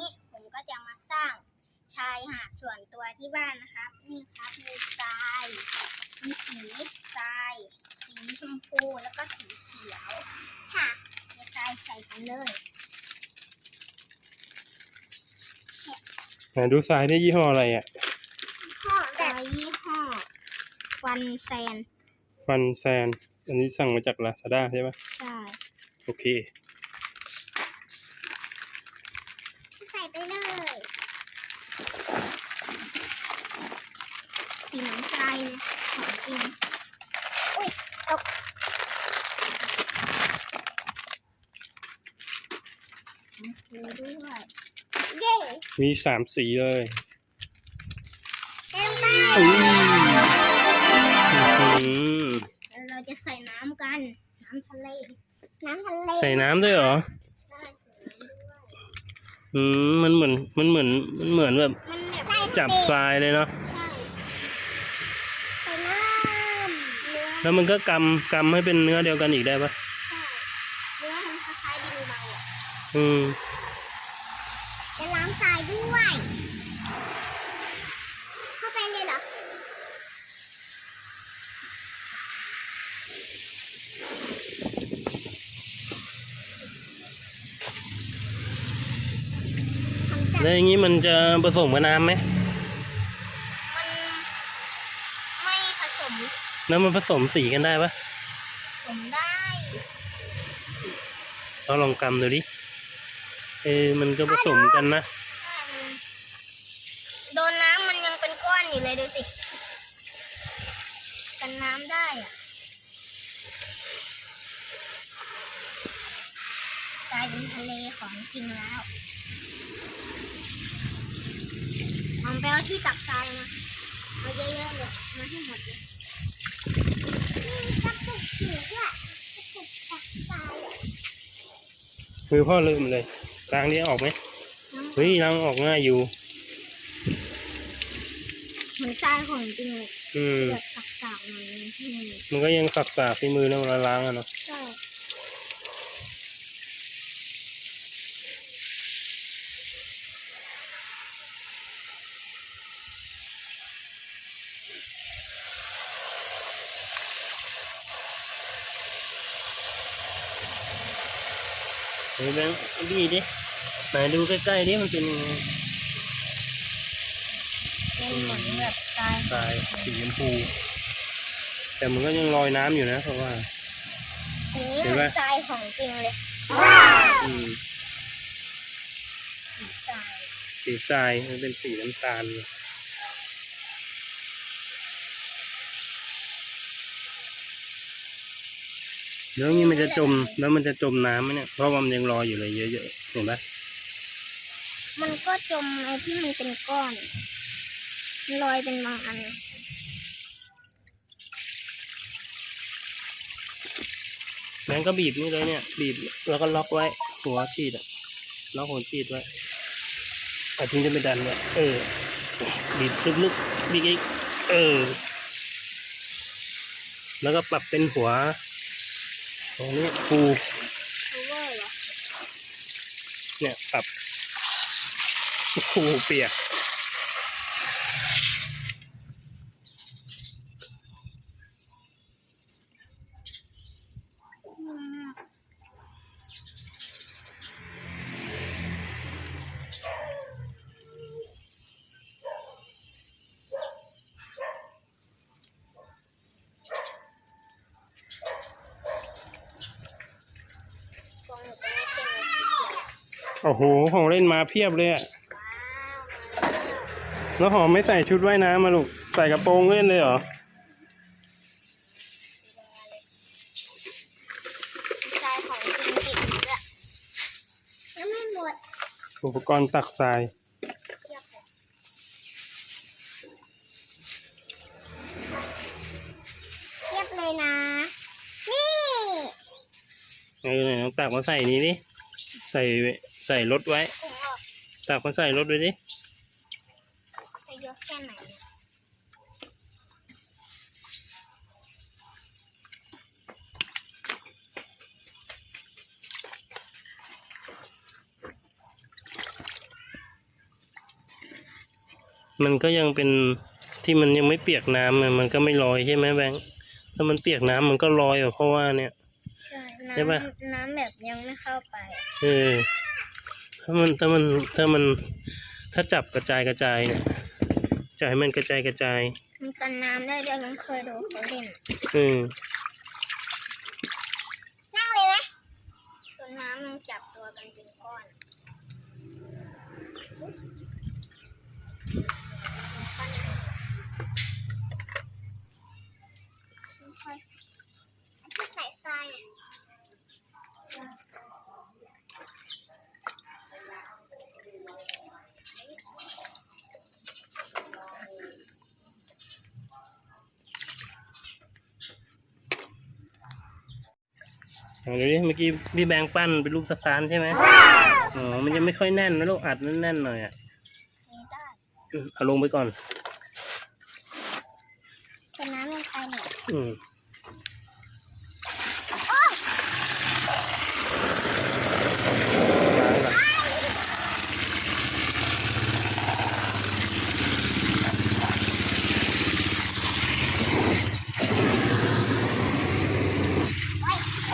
ี้ผมก็จะมาสร้างชายหาดส่วนตัวที่บ้านนะครับ นี่ครับมีทรายมีสีทรายสีชมพูแล้วก็สีเขียว ค่ะเททรายใส่กันเลยไหนดูทรายได้ยี่ห้ออะไรอะข้อแยี่ห้อฟันแซน ฟันแซน อันนี้สั่งมาจากลาซาด้าใช่ไหมใช่ โอเค ชมพูด้วยเย้มีสามสีเลยเต็มเลอุ้ยยอื้อหือแล้วเราจะใส่น้ำกัน น้ำทะเล น้ำทะเลใส่น้ำด้วยเหรอใช่ใส่น้ำด้วยอืมมันเหมือนมันเหมือนมันเหมือนแบบมันแบบจับทรายเลยเนาะใช่ใส่น้ำเนื้อแล้วมันก็กำกำให้เป็นเนื้อเดียวกันอีกได้ปะใช่เนื้อมันคล้ายๆดินเบาอะอืม จะล้างทรายด้วย เข้าไปเลยเหรอ ทำจาก แล้วอย่างนี้มันจะผสมกับน้ำไหม มันไม่ผสมแล้วมันผสมสีกันได้ปะผสมได้ เราลองกำดูดิ เออ มันก็ผสมกันนะถ้ามันโดนน้ำมันยังเป็นก้อนอยู่เลยดูสิ กันน้ำได้อะ กลายเป็นทะเลของจริงแล้วเอาไปเอาที่ตักทรายมาเอาเยอะๆเลยมาให้หมดเลยกระปุกสีด้วยกระปุกตักทรายอะมือพ่อลืมเลยล้างนี้ออกไหมเฮ้ยล้างออกง่ายอยู่เหมือนทรายของจริงเลยอืม แบบตักๆหน่อยอืมมันก็ยังสักสาฝีมือนะเวลาล้างอะเนาะใช่ เฮ้ยแบงค์ดีดิไหนดูใกล้ๆดิมันเป็นยังไงเป็นเหมือนแบบทรายทรายสีชมพู แต่มันก็ยังลอยน้ำอยู่นะเพราะว่า อันนี้เห็เหนไหมมือนทรายของจริงเลยอืมทราย สีทรายมันเป็นสีน้ำตาล แล้วนี่มันจะจมแล้วมันจะจมน้ำไหมเนี่ยเพราะว่ามันยังลอยอยู่เลยเยอะๆเห็นไหมมันก็จมไอ้ที่มันเป็นก้อนลอยเป็นบางอันแบงก์ก็บีบนี่เลยเนี่ย บีบแล้วก็ล็อกไว้ หัวฉีดอะล็อกหัวฉีดไว้อาทิ้งจะไม่ดันไว้เออ บีบลึกๆบีบอีกเออ แล้วก็ปรับเป็นหัว ตรงนี้ฟูคูเวอร์เหรอเนี่ยปรับฟูเปียก อืม กองอยู่ตรงนี้เต็มเลยสีเขียว โอ้โห ของเล่นมาเพียบเลยอะว้าวมาแล้วแล้วหอมไม่ใส่ชุดว่ายน้ำมาลูก ใส่กระโปรงเล่นเลยเหรอ ทรายของจริงติดอยู่ด้วยยังไม่หมดอุปกรณ์ตักทราย เทียบเลยเทียบเลยนะ นี่ เออไหนลองตักมาใส่นี้ดิ ใส่ ใส่รถไว้ถุงออกตักมาใส่รถไว้ดิจะเยอะแค่ไหนเนี่ยมันก็ยังเป็นที่มันยังไม่เปียกน้ำอะมันก็ไม่ลอยใช่ไหมแบงค์ถ้ามันเปียกน้ำมันก็ลอยอะเพราะว่าเนี่ยใช่ใช่ปะน้ำน้ำแบบยังไม่เข้าไปเออ ถ้ามันถ้ามันถ้ามันถ้าจับกระจายกระจายเนี่ยจะให้มันกระจายกระจาย มันกันน้ำได้ด้วยมันเคยดูเขาเล่นเออนั่งเลยไหมจนน้ำมันจับตัวกันเป็นก้อนค่อยๆใส่ทรายอะ อ่า เดี๋ยวนี้เมื่อกี้พี่แบงค์ปั้นเป็นรูปสถานใช่ไหมอ๋อ มันยังไม่ค่อยแน่นนะลูกอัดแน่นๆหน่อยอะนี่ได้อืมเอาลงไปก่อนเป็นน้ำลงไปเนี่ยอืมล้างก่อ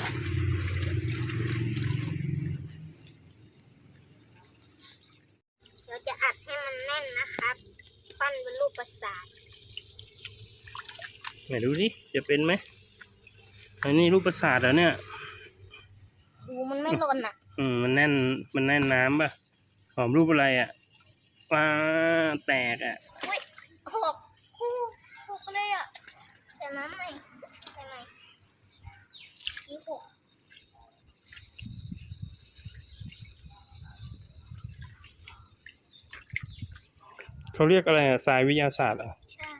น เราจะอัดให้มันแน่นนะครับ ปั้นเป็นรูปประสาท ไห นดูดิจะเป็นไหมอันนี้รูปประสาทเหรอเนี่ยดูมันไม่หล่นอะ อืมมันแน่นมันแน่นน้ำป่ะหอมรูปอะไรอะว้าแตกอะหกคู่หกเลยอะแต่น้ำใหม่ใส่ใหม่นี่หกเขาเรียกอะไรอะสายวิทยาศาสตร์เหรอะ ใช่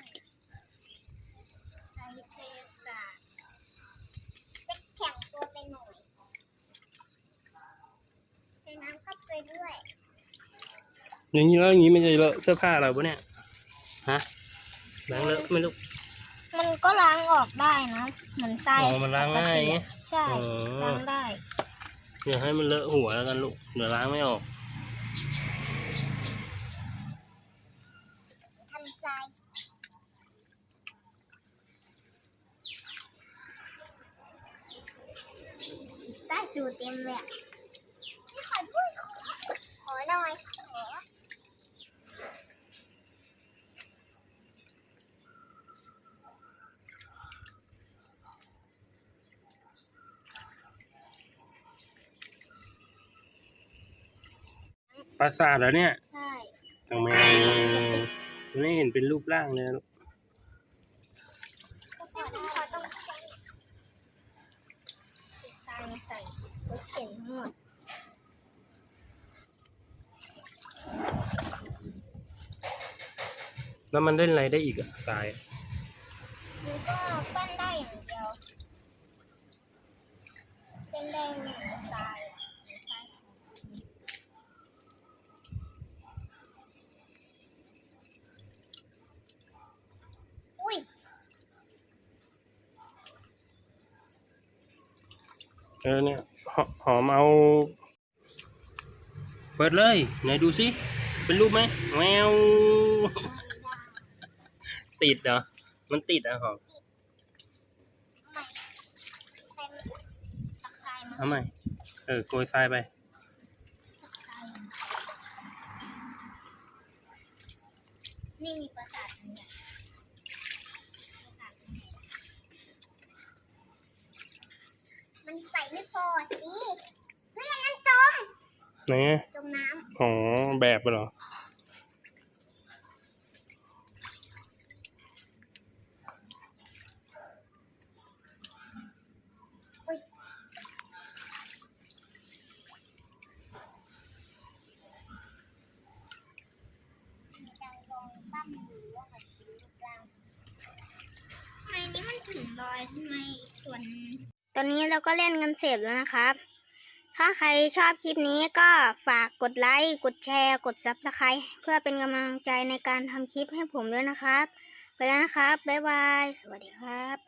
ใช้วิทยาศาสตร์จะแข็งตัวไปหน่อยใส่น้ำเข้าไปด้วย อย่างนี้แล้วอย่างนี้มันจะเลอะเสื้อผ้าเราปะเนี่ยฮะแบงค์เลอะไม่รู้มันก็ล้างออกได้นะเหมือนไส้อ๋อมันล้างง่ายไงใช่อ๋อล้างได้อย่าให้มันเลอะหัวแล้วกันลูกเดี๋ยวล้างไม่ออกทำทรายได้ดูเต็มเลยอะไม่ขอพูดขอขอหน่อยขอ ปราสาทเหรอเนี่ยใช่ทำไมไม่เห็นเป็นรูปร่างเลยลูกก็ขอได้ขอต้องใส่ทรายมาใส่รถเข็นทั้งหมดแล้วมันเล่นอะไรได้อีกอะทรายมันก็ปั้นได้อย่างเดียวเป็นได้เหมือนทรายอะเหมือนทรายอุ้ย เออเนี่ยหอมเอา เปิดเลยไหนดูสิเป็นรูปไหมแมวติดเหรอมันติดอะหอมเอาใหม่เออโกยทรายไปนี่มีประสาทตรงเนี้ยประสาทตรงไหนมัน ใส่ไม่พอสิเฮ้ยอันนั้นจม ไหนอะจมน้อ๋อแบบเหรอำอุ้ยจะลองปั้นดูว่ามันเป็นรูปร่างทำไมนี้มันถึงลอยทำไมส่วนต อนนี้เราก็เล่นกันเสร็จแล้วนะครับ ถ้าใครชอบคลิปนี้ก็ฝากกดไลค์ กดแชร์ กด Subscribe เพื่อเป็นกำลังใจในการทำคลิปให้ผมด้วยนะครับ ไปแล้วนะครับ บ๊ายบาย สวัสดีครับ